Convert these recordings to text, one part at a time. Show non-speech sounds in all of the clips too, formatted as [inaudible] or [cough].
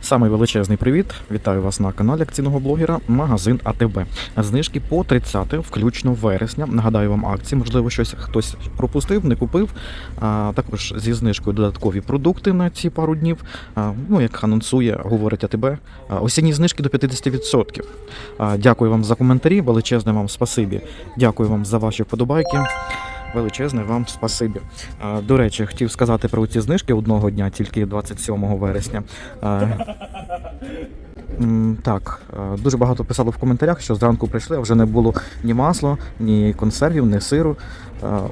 Самий величезний привіт. Вітаю вас на каналі акційного блогера Магазин АТБ. Знижки по 30 включно вересня. Нагадаю вам акції, можливо, щось хтось пропустив, не купив. А, також зі знижкою додаткові продукти на ці пару днів. А, ну, як анонсує, говорить АТБ. А, осінні знижки до 50%. А, дякую вам за коментарі, величезне вам спасибі. Дякую вам за ваші вподобайки. Величезне вам спасибі. До речі, хотів сказати про ці знижки одного дня, тільки 27 вересня. Так, дуже багато писало в коментарях, що зранку прийшли, а вже не було ні масла, ні консервів, ні сиру.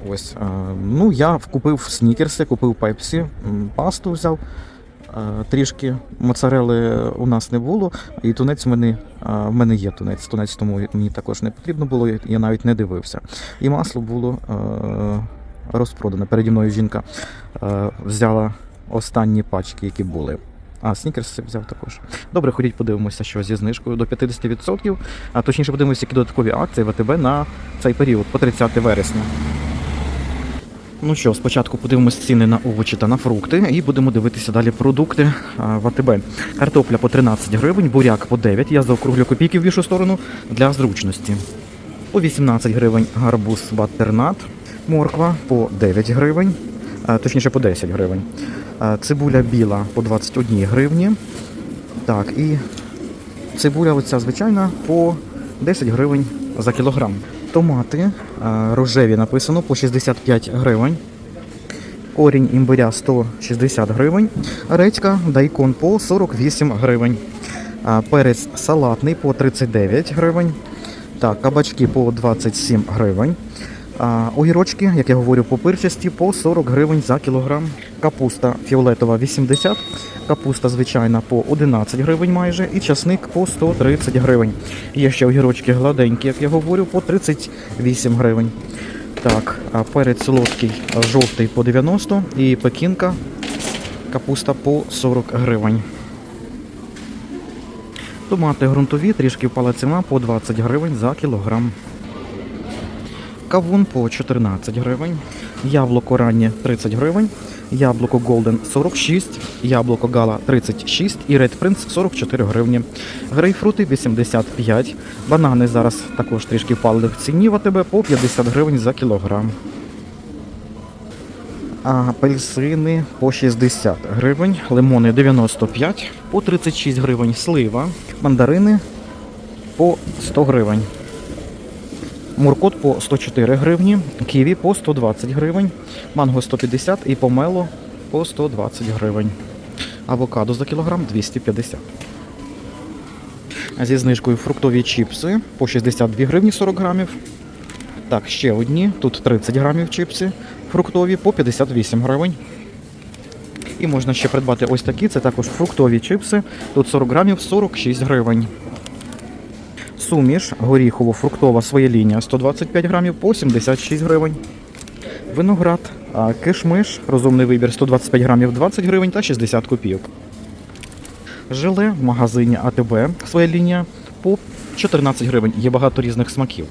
Ось. Ну, я купив снікерси, купив пепсі, пасту взяв. Е, Трішки моцарели у нас не було, і тунець в мене, е, в мене є тунець. Тунець тому мені також не потрібно було, я навіть не дивився. І масло було е, розпродане. Переді мною жінка взяла останні пачки, які були. А, снікерс взяв також. Добре, ходіть, подивимося, що зі знижкою до 50%. А точніше подивимося, які додаткові акції в АТБ на цей період, по 30 вересня. Ну що, спочатку подивимося ціни на овочі та на фрукти, і будемо дивитися далі продукти в АТБ. Картопля по 13 гривень, буряк по 9. Я заокруглю копійки в більшу сторону для зручності. По 18 гривень гарбуз батернат, морква по 9 гривень, точніше по 10 гривень. Цибуля біла по 21 гривні. Так, і цибуля оця звичайна по 10 гривень за кілограм. Томати рожеві написано по 65 гривень. Корінь імбиря 160 гривень. Редька дайкон по 48 гривень. Перець салатний по 39 гривень. Так, кабачки по 27 гривень. А, огірочки, як я говорю, по пирчасті по 40 гривень за кілограм. Капуста фіолетова 80, капуста звичайна по 11 гривень майже, і часник по 130 гривень. Є ще огірочки гладенькі, як я говорю, по 38 гривень. Так, а перець солодкий жовтий по 90 і пекінка капуста по 40 гривень. Томати ґрунтові, трішки впала ціна по 20 гривень за кілограм. Кавун по 14 гривень, яблуко раннє 30 гривень, яблуко Golden 46, яблуко Гала 36 і Red Prince 44 гривні. Грейпфрути 85, банани зараз також трішки впали в ціні в АТБ по 50 гривень за кілограм. Апельсини по 60 гривень, лимони 95, по 36 гривень слива, мандарини по 100 гривень. Муркот по 104 гривні, ківі по 120 гривень, манго 150 і помело по 120 гривень. Авокадо за кілограм 250. Зі знижкою фруктові чіпси по 62 гривні 40 грамів. Так, ще одні. Тут 30 грамів чіпси фруктові по 58 гривень. І можна ще придбати ось такі. Це також фруктові чіпси. Тут 40 грамів 46 гривень. Суміш горіхово-фруктова своя лінія 125 грамів по 76 гривень. Виноград, кишмиш, розумний вибір 125 грамів 20 гривень та 60 копійок. Желе в магазині АТБ своя лінія по 14 гривень. Є багато різних смаків.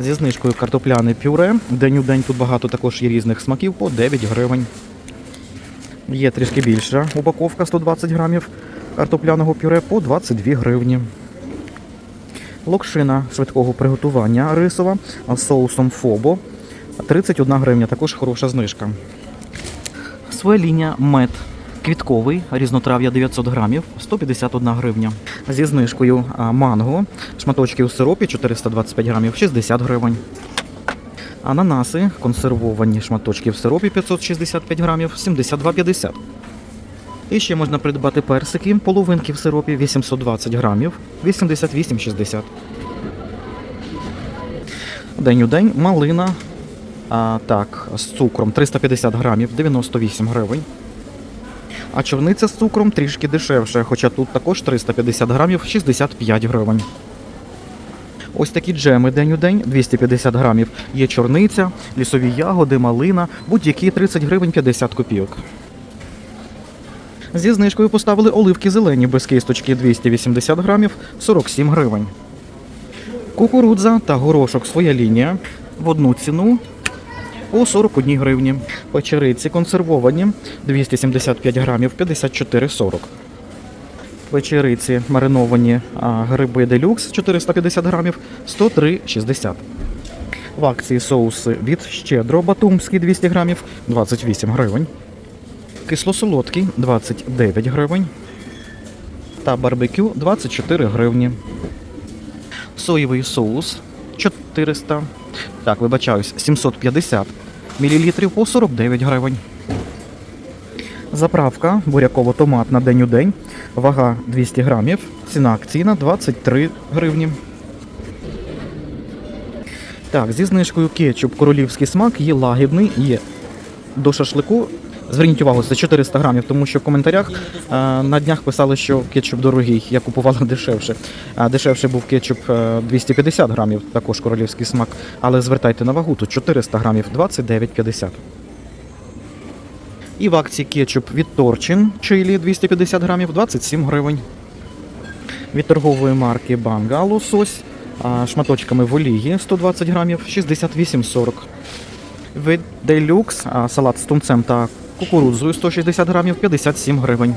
Зі знижкою картопляне пюре. День у день тут багато також є різних смаків по 9 гривень. Є трішки більша упаковка 120 грамів картопляного пюре по 22 гривні. Локшина швидкого приготування рисова з соусом фобо 31 гривня, також хороша знижка. Своя лінія мед квітковий, різнотрав'я 900 грамів, 151 гривня. Зі знижкою манго, шматочки у сиропі 425 грамів, 60 гривень. Ананаси консервовані шматочки в сиропі 565 грамів, 72,50. І ще можна придбати персики, половинки в сиропі 820 грамів, 88,60. День у день малина. А, так, з цукром 350 грамів, 98 гривень. А чорниця з цукром трішки дешевше, хоча тут також 350 грамів, 65 гривень. Ось такі джеми день у день, 250 грамів. Є чорниця, лісові ягоди, малина, будь-які 30 гривень 50 копійок. Зі знижкою поставили оливки зелені без кисточки 280 грамів 47 гривень. Кукурудза та горошок своя лінія в одну ціну по 41 гривні. Печериці консервовані 275 грамів 54,40. Печериці мариновані гриби делюкс 450 грамів 103,60. В акції соуси від щедро батумський 200 грамів 28 гривень. Кисло-солодкий 29 гривень. Та барбекю 24 гривні. Соєвий соус 400. Так, вибачаюсь, 750 мл по 49 гривень. Заправка буряково-томатна день у день. Вага 200 грамів. Ціна акційна 23 гривні. Так, зі знижкою кетчуп королівський смак є лагідний, є до шашлику. Зверніть увагу, це 400 грамів, тому що в коментарях е, на днях писали, що кетчуп дорогий. Я купувала [laughs] дешевше. Дешевше був кетчуп е, 250 грамів, також королівський смак. Але звертайте на вагу, тут 400 грамів 29,50. І в акції кетчуп від Торчин чилі 250 грамів 27 гривень. Від торгової марки Банга лосось шматочками в олії 120 грамів 68,40. Від Deluxe салат з тунцем та кукурудзою 160 грамів 57 гривень.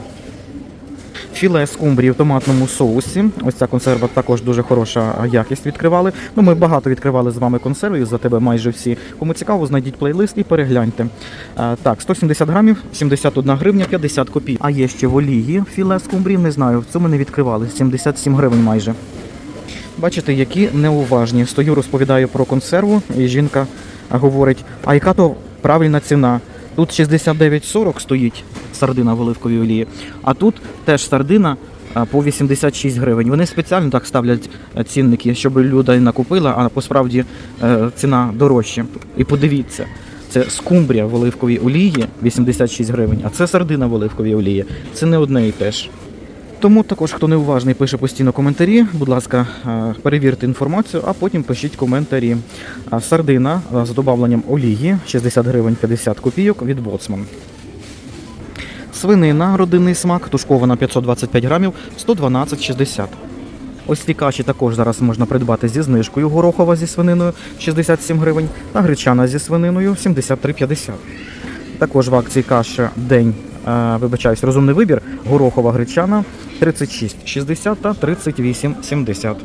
Філе скумбрії в томатному соусі. Ось ця консерва також дуже хороша якість відкривали. Ну, ми багато відкривали з вами консервів, за тебе майже всі. Кому цікаво, знайдіть плейлист і перегляньте. А, так, 170 грамів, 71 гривня, 50 копійок. А є ще в олії філе скумбрії, не знаю, в цьому не відкривали, 77 гривень майже. Бачите, які неуважні. Стою, розповідаю про консерву, і жінка говорить: а яка то правильна ціна? Тут 69,40 стоїть сардина в оливковій олії, а тут теж сардина по 86 гривень. Вони спеціально так ставлять е, цінники, щоб людина купила, а посправді е, ціна дорожча. І подивіться, це скумбрія в оливковій олії 86 гривень, а це сардина в оливковій олії. Це не одне і те ж. Тому також, хто неуважний, пише постійно коментарі. Будь ласка, е, перевірте інформацію, а потім пишіть коментарі. Сардина е, з додавленням олії 60 гривень 50 копійок від Боцман. Свинина, родинний смак, тушкована 525 грамів 112,60. Ось ці каші також зараз можна придбати зі знижкою. Горохова зі свининою 67 гривень та гречана зі свининою 73,50. Також в акції каша день, е, вибачаюсь, розумний вибір, горохова гречана 36,60 та 38,70.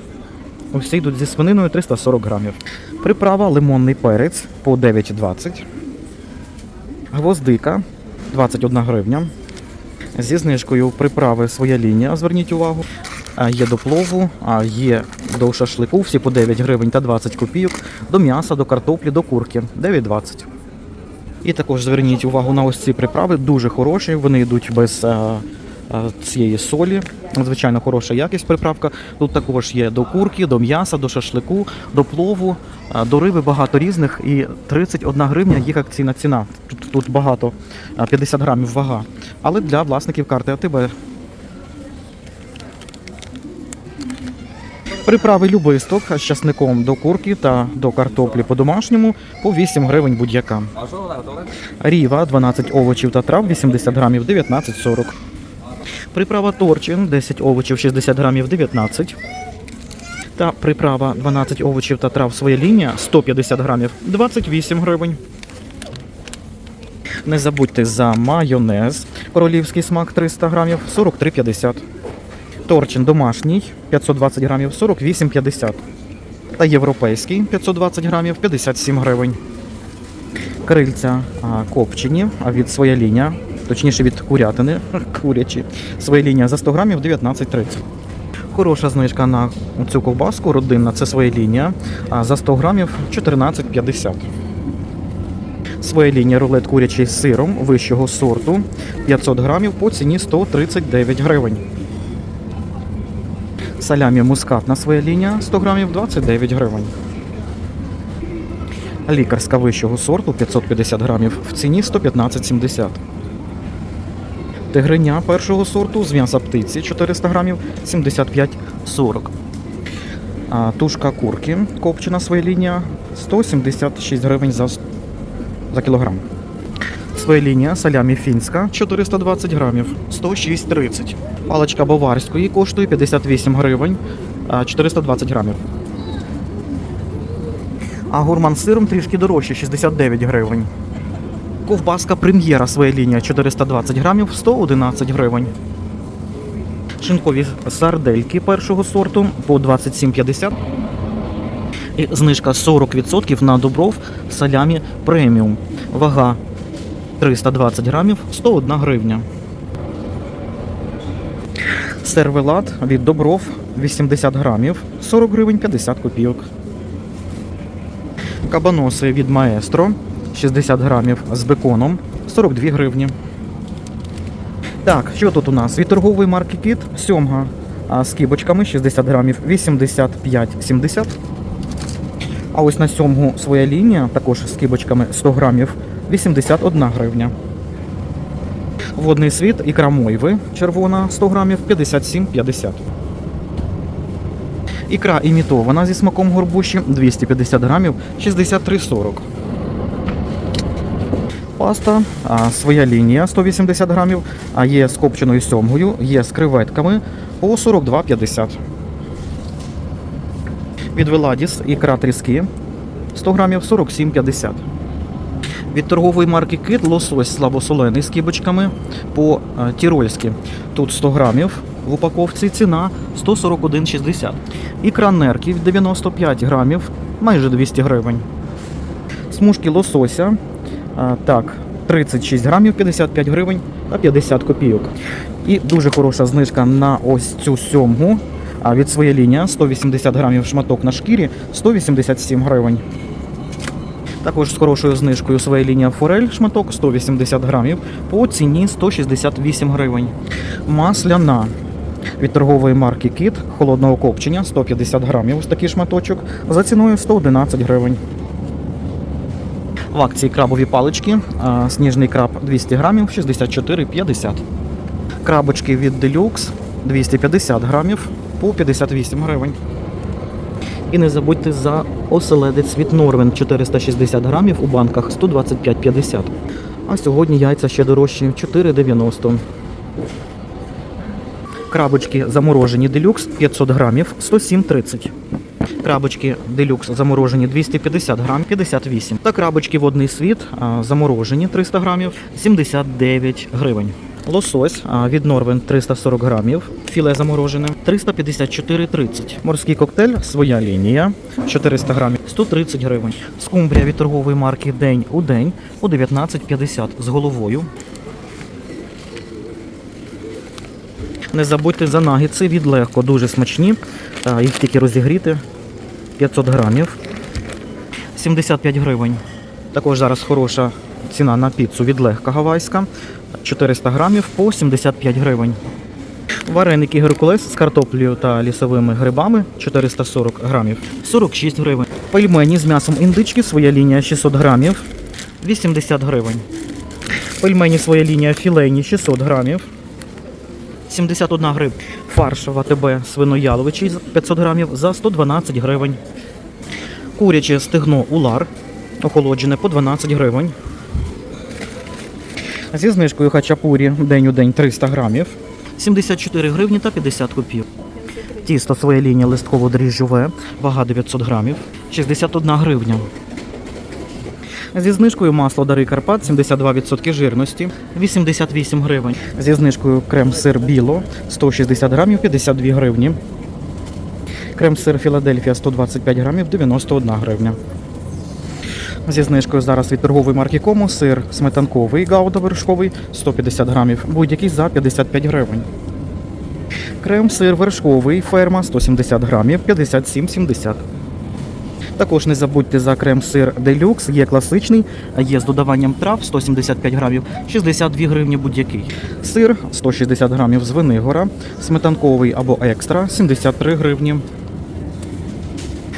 Усі йдуть зі свининою 340 грамів. Приправа лимонний перець по 9,20. Гвоздика 21 гривня. Зі знижкою приправи своя лінія, зверніть увагу. Є до плову, а є до шашлику, всі по 9 гривень та 20 копійок, до м'яса, до картоплі, до курки 9,20. І також зверніть увагу на ось ці приправи, дуже хороші, вони йдуть без е, цієї солі. Звичайно, хороша якість приправка. Тут також є до курки, до м'яса, до шашлику, до плову, е, до риби багато різних. І 31 гривня їх акційна ціна. Тут, тут багато, е, 50 грамів вага. Але для власників карти АТБ. Приправи любисток з часником до курки та до картоплі по-домашньому по 8 гривень будь-яка. Ріва 12 овочів та трав 80 грамів 19,40. Приправа торчин 10 овочів 60 грамів 19. Та приправа 12 овочів та трав своя лінія 150 грамів 28 гривень. Не забудьте за майонез. Королівський смак 300 грамів 43,50. Торчин домашній 520 грамів 48,50. Та європейський 520 грамів 57 гривень. Крильця копчені, від своя лінія, точніше від курятини, [laughs] курячі. Своя за 100 грамів 19,30. Хороша знижка на цю ковбаску родинна, це своя. А за 100 грамів 14,50. Своя лінія рулет курячий з сиром вищого сорту 500 грамів по ціні 139 гривень. Салямі мускатна своя лінія 100 грамів 29 гривень. Лікарська вищого сорту 550 грамів в ціні 115,70. Тигриня першого сорту з м'яса птиці 400 грамів 75,40. А тушка курки копчена своя лінія 176 гривень за, за кілограм. Своя лінія салямі фінська 420 грамів 106,30. Паличка баварської коштує 58 гривень 420 грамів. А гурман сиром трішки дорожче 69 гривень. Ковбаска прем'єра своя лінія 420 грамів 111 гривень. Шинкові сардельки першого сорту по 27,50. І знижка 40% на добров салямі преміум. Вага 320 грамів, 101 гривня. Сервелат від добров 80 грамів, 40 гривень 50 копійок. Кабаноси від Маестро 60 грамів з беконом 42 гривні. Так, що тут у нас? Від торгової марки Кіт сьомга з кібочками 60 грамів 85,70. А ось на сьомгу своя лінія, також з кібочками 100 грамів 81 гривня. Водний світ ікра мойви червона 100 грамів 57,50. Ікра імітована зі смаком горбуші 250 грамів 63,40. Паста, своя лінія 180 грамів, а є з копченою сьомгою, є з креветками по 42,50. Від Веладіс ікра тріски 100 грамів 47,50. Від торгової марки Кит лосось слабосолений з кібочками по тірольськи. Тут 100 грамів в упаковці ціна 141,60. Ікра нерків 95 грамів, майже 200 гривень. Смужки лосося так, 36 грамів 55 гривень та 50 копійок. І дуже хороша знижка на ось цю сьомгу. А від своєї лінії 180 грамів шматок на шкірі 187 гривень. Також з хорошою знижкою своя лінія форель шматок 180 грамів по ціні 168 гривень. Масляна від торгової марки Кіт холодного копчення 150 грамів. Ось такий шматочок за ціною 111 гривень. В акції крабові палички. Сніжний краб 200 грамів 64,50. Крабочки від Deluxe 250 грамів по 58 гривень. І не забудьте за оселедець від Норвен 460 грамів у банках 125,50. А сьогодні яйця ще дорожчі 4,90. Крабочки заморожені делюкс 500 грамів 107,30. Крабочки делюкс заморожені 250 грам 58. Та крабочки водний світ заморожені 300 грамів 79 гривень. Лосось від Норвен 340 грамів, філе заморожене 354,30. Морський коктейль, своя лінія 400 грамів 130 гривень. Скумбрія від торгової марки День у день по 19,50 з головою. Не забудьте за нагідси від легко, дуже смачні. Їх тільки розігріти 500 грамів. 75 гривень. Також зараз хороша ціна на піцу від легка гавайська. 400 грамів по 75 гривень. Вареники Геркулес з картоплею та лісовими грибами 440 грамів 46 гривень. Пельмені з м'ясом індички, своя лінія 600 грамів 80 гривень. Пельмені своя лінія філейні 600 грамів 71 гривень. Фарш в АТБ свинояловичий 500 грамів за 112 гривень. Куряче стегно улар охолоджене по 12 гривень. Зі знижкою хачапурі день у день 300 грамів. 74 гривні та 50 копійок. Тісто своя лінія листково дріжджове, вага 900 грамів, 61 гривня. Зі знижкою масло Дари Карпат 72% жирності, 88 гривень. Зі знижкою крем-сир біло 160 грамів, 52 гривні. Крем-сир Філадельфія 125 грамів, 91 гривня. Зі знижкою зараз від торгової марки Кому сир сметанковий гауда вершковий 150 грамів, будь-який за 55 гривень. Крем-сир вершковий ферма 170 грамів, 57,70. Також не забудьте за крем-сир делюкс, є класичний, є з додаванням трав 175 грамів, 62 гривні будь-який. Сир 160 грамів з Винигора, сметанковий або екстра 73 гривні.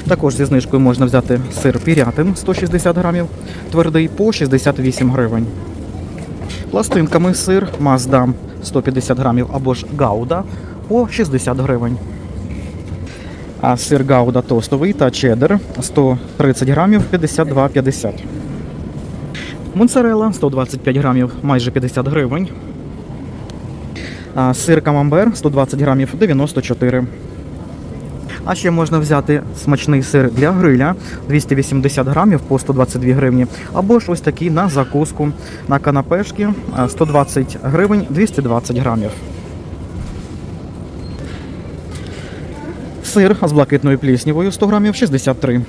Також зі знижкою можна взяти сир пірятин 160 грамів, твердий по 68 гривень. Пластинками сир Маздам 150 грамів або ж Гауда по 60 гривень. А сир Гауда тостовий та чеддер 130 грамів 52,50. Моцарелла 125 грамів майже 50 гривень. А сир камамбер 120 грамів 94. А ще можна взяти смачний сир для гриля 280 грамів по 122 гривні. Або ж ось такий на закуску на канапешки 120 гривень 220 грамів. Сир з блакитною пліснявою 100 грамів 63.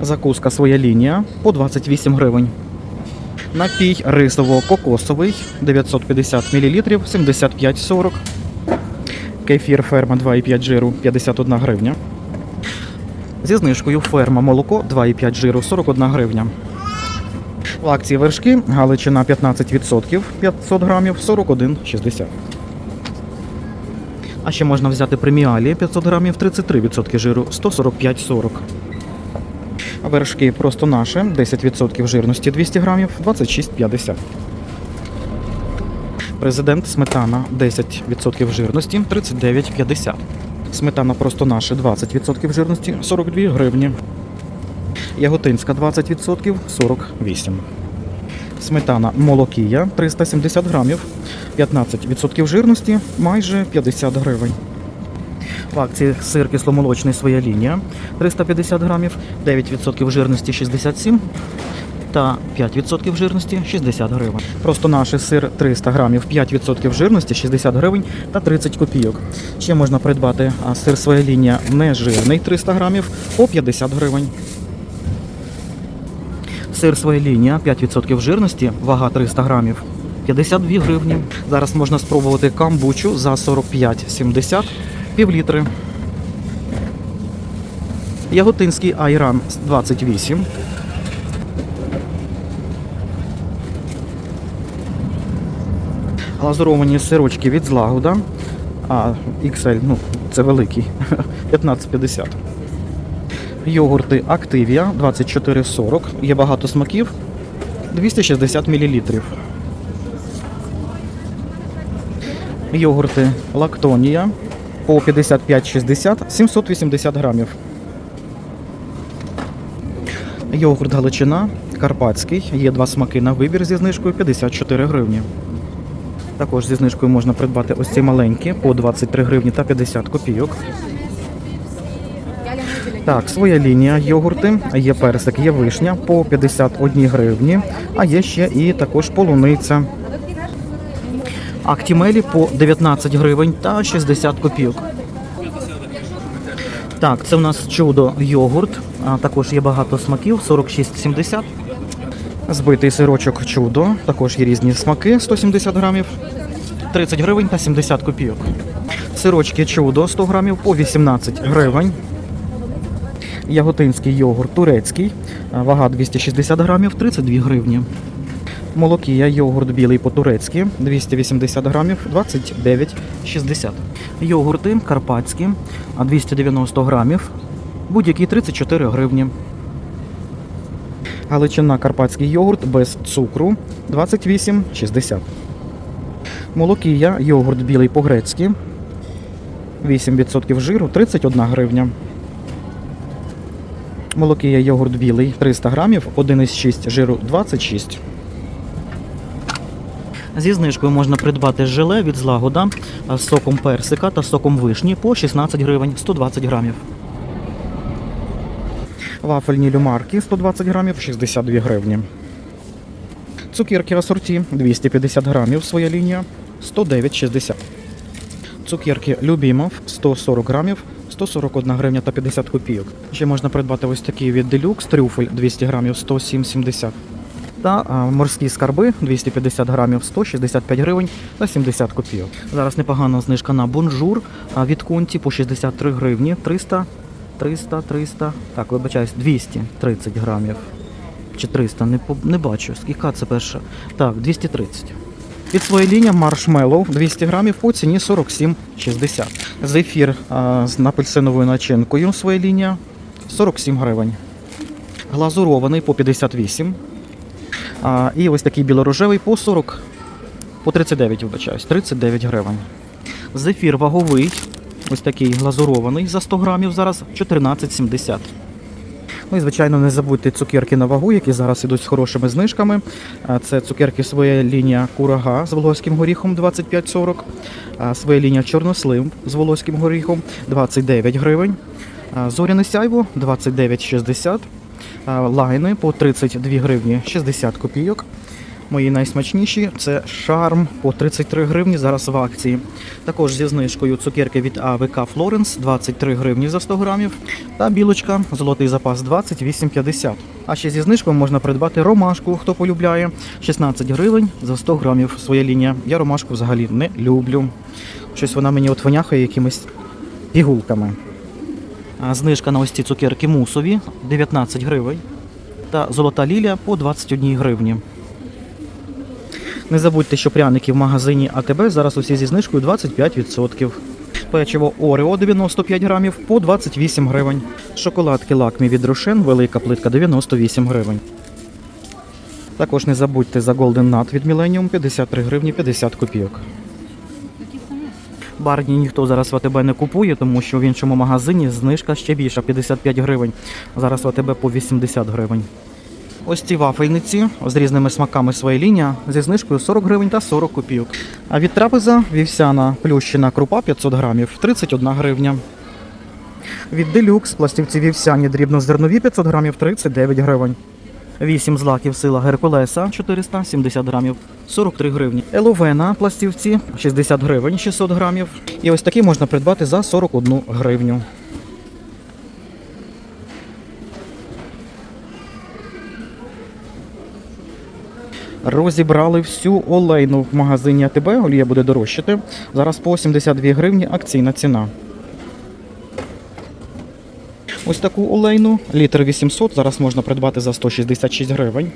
Закуска своя лінія по 28 гривень. Напій рисово-кокосовий 950 мл 75,40. Кефір ферма 2,5 жиру 51 гривня. Зі знижкою ферма молоко 2,5 жиру 41 гривня. В акції вершки Галичина 15% 500 грамів 41,60. А ще можна взяти преміалі 500 грамів 33% жиру 145,40. А Вершки просто наші 10% жирності 200 грамів 26,50. Президент сметана 10% жирності 39,50. Сметана просто наша 20% жирності 42 гривні. Яготинська 20% 48. Сметана молокія 370 грамів, 15% жирності майже 50 гривень. В акції сир кисломолочний своя лінія 350 грамів, 9% жирності 67 та 5% жирності 60 гривень. Просто наш сир 300 грамів, 5% жирності 60 гривень та 30 копійок. Ще можна придбати сир своя лінія нежирний 300 грамів по 50 гривень. Сир своя лінія 5% жирності, вага 300 грамів. 52 гривні. Зараз можна спробувати камбучу за 45,70 пів літри. Яготинський айран 28. Глазуровані сирочки від злагода. А XL, ну, це великий. [laughs] 15,50. Йогурти Активія 24,40. Є багато смаків. 260 мл. Йогурти Лактонія по 55,60 780 грамів. Йогурт Галичина Карпатський. Є два смаки на вибір зі знижкою 54 гривні. Також зі знижкою можна придбати ось ці маленькі по 23 гривні та 50 копійок. Так, своя лінія йогурти. Є персик, є вишня по 51 гривні, а є ще і також полуниця. Актімелі по 19 гривень та 60 копійок. Так, це у нас чудо йогурт. А також є багато смаків 46,70. Збитий сирочок чудо. Також є різні смаки 170 грамів. 30 гривень та 70 копійок. Сирочки чудо 100 грамів по 18 гривень. Яготинський йогурт турецький, вага 260 грамів, 32 гривні. Молокія йогурт білий по-турецьки, 280 грамів, 29,60. Йогурти карпатські, 290 грамів, будь-які 34 гривні. Галичина карпатський йогурт без цукру, 28,60. Молокія йогурт білий по-грецьки, 8% жиру, 31 гривня. Молокія йогурт білий 300 грамів, 1,6 жиру 26. Зі знижкою можна придбати желе від злагода з соком персика та соком вишні по 16 гривень 120 грамів. Вафельні люмарки 120 грамів 62 гривні. Цукерки асорті 250 грамів своя лінія 109,60. Цукерки Любімов 140 грамів 141 гривня та 50 копійок. Ще можна придбати ось такі від Deluxe трюфель 200 грамів 107,70. Та морські скарби 250 грамів 165 гривень та 70 копійок. Зараз непогана знижка на бонжур від Кунті по 63 гривні 300, 300, 300, так, вибачаюсь, 230 грамів. Чи 300, не, не бачу. Скільки це перша? Так, 230. Від своєї лінії маршмеллоу 200 грамів по ціні 47,60. Зефір з апельсиновою начинкою своя лінія 47 гривень. Глазурований по 58. А, і ось такий білорожевий по 40, по 39, вибачаюсь, 39 гривень. Зефір ваговий, ось такий глазурований за 100 грамів зараз 14,70. Ну і звичайно, не забудьте цукерки на вагу, які зараз ідуть з хорошими знижками. Це цукерки своя лінія курага з волоським горіхом 25,40. а, Своя лінія чорнослив з волоським горіхом 29 гривень. Зоряне сяйво 29,60. Лайни по 32 гривні 60 копійок. Мої найсмачніші це шарм по 33 гривні зараз в акції. Також зі знижкою цукерки від АВК Флоренс 23 гривні за 100 грамів. Та білочка золотий запас 28,50. А ще зі знижкою можна придбати ромашку, хто полюбляє. 16 гривень за 100 грамів. Своя лінія. Я ромашку взагалі не люблю. Щось вона мені от воняхає якимись пігулками. Знижка на ось ці цукерки мусові 19 гривень. Та золота лілія по 21 гривні. Не забудьте, що пряники в магазині АТБ зараз усі зі знижкою 25%. Печиво Орео 95 грамів по 28 гривень. Шоколадки лакмі від Рошен, велика плитка 98 гривень. Також не забудьте за Golden Nut від Millennium 53 гривні 50 копійок. Барні ніхто зараз в АТБ не купує, тому що в іншому магазині знижка ще більша 55 гривень. Зараз в АТБ по 80 гривень. Ось ці вафельниці з різними смаками своя лінія зі знижкою 40 гривень та 40 копійок. А від трапеза вівсяна плющена крупа 500 грамів 31 гривня. Від делюкс пластівці вівсяні дрібнозернові 500 грамів 39 гривень. 8 злаків сила Геркулеса 470 грамів 43 гривні. Еловена пластівці 60 гривень 600 грамів. І ось такі можна придбати за 41 гривню. Розібрали всю олейну в магазині АТБ, олія буде дорожчати. Зараз по 72 гривні акційна ціна. Ось таку олейну, літр 800, зараз можна придбати за 166 гривень.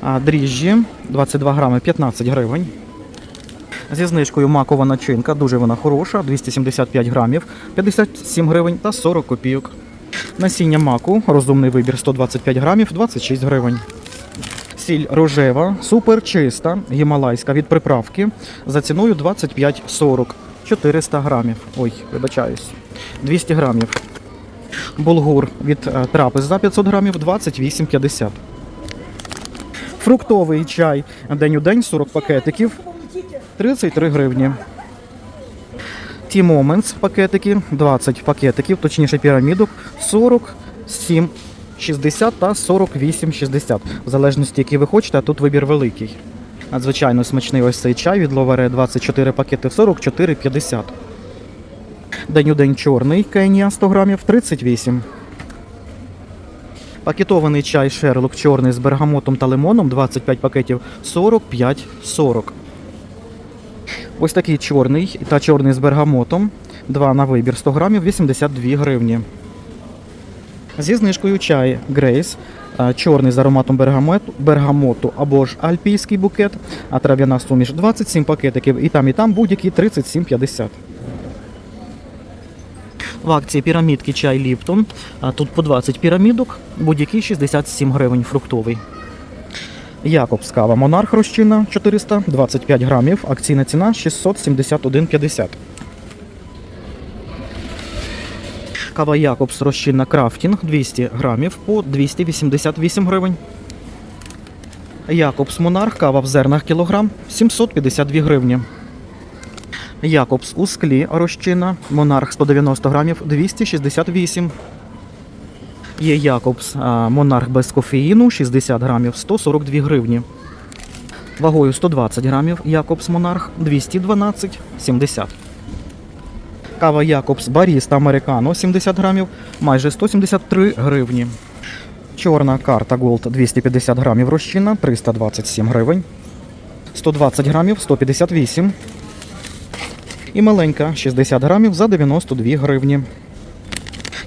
А дріжджі 22 грами 15 гривень. Зі знижкою макова начинка, дуже вона хороша, 275 грамів, 57 гривень та 40 копійок. Насіння маку, розумний вибір 125 грамів, 26 гривень. Сіль рожева, супер чиста, гімалайська від приправки за ціною 25,40, 400 грамів. Ой, вибачаюсь, 200 грамів. Булгур від е, трапез за 500 грамів 28,50. Фруктовий чай день у день 40 пакетиків 33 гривні. Ті Moments пакетики 20 пакетиків, точніше пірамідок 47 60 та 48,60. В залежності, який ви хочете, а тут вибір великий. Надзвичайно смачний ось цей чай від Ловере 24 пакети 44,50. День у день чорний Кенія 100 грамів 38. Пакетований чай Шерлок чорний з бергамотом та лимоном 25 пакетів 45,40. Ось такий чорний та чорний з бергамотом. Два на вибір 100 грамів 82 гривні. Зі знижкою чай Грейс, чорний з ароматом бергамоту, бергамоту або ж альпійський букет, а трав'яна суміш 27 пакетиків і там, і там будь-які 37,50. В акції пірамідки чай Ліптон. Тут по 20 пірамідок, будь-який 67 гривень фруктовий. Якобс кава Монарх розчинна 425 грамів, акційна ціна 671,50. Кава Якобс розчинна крафтінг 200 грамів по 288 гривень. Якобс Монарх кава в зернах кілограм 752 гривні. Якобс у склі розчинна Монарх 190 грамів 268. Є Якобс Монарх без кофеїну 60 грамів 142 гривні. Вагою 120 грамів Якобс Монарх 212,70. Кава Якобс Баріста Американо 70 грамів, майже 173 гривні. Чорна карта Gold 250 грамів розчинна 327 гривень. 120 грамів 158. І маленька 60 грамів за 92 гривні.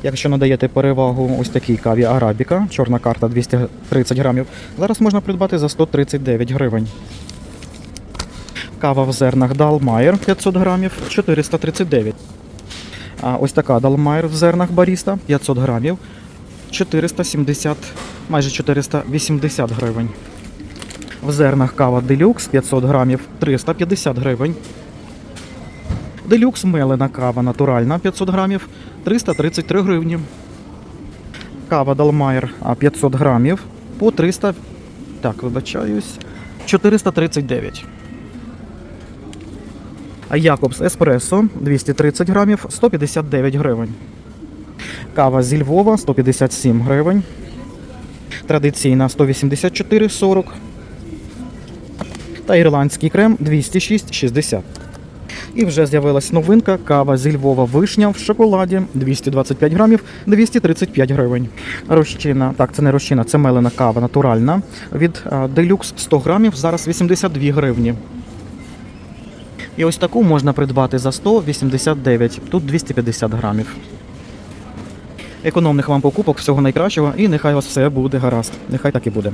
Якщо надаєте перевагу ось такій каві Арабіка, чорна карта 230 грамів, зараз можна придбати за 139 гривень. Кава в зернах Далмайер 500 грамів 439. А ось така Далмайер в зернах Баріста 500 грамів 470, майже 480 гривень. В зернах кава Делюкс 500 грамів 350 гривень. Делюкс мелена кава натуральна 500 грамів 333 гривні. Кава Далмайер 500 грамів по 300. Так, вибачаюсь. 439. Якобс Еспресо 230 грамів 159 гривень. Кава зі Львова 157 гривень. Традиційна 184,40. та ірландський крем 206,60. І вже з'явилась новинка кава зі Львова вишня в шоколаді 225 грамів 235 гривень. Розчина, так, це не розчина, це мелена кава натуральна від Deluxe 100 грамів, зараз 82 гривні. І ось таку можна придбати за 189, тут 250 грамів. Економних вам покупок, всього найкращого, і нехай у вас все буде гаразд. Нехай так і буде.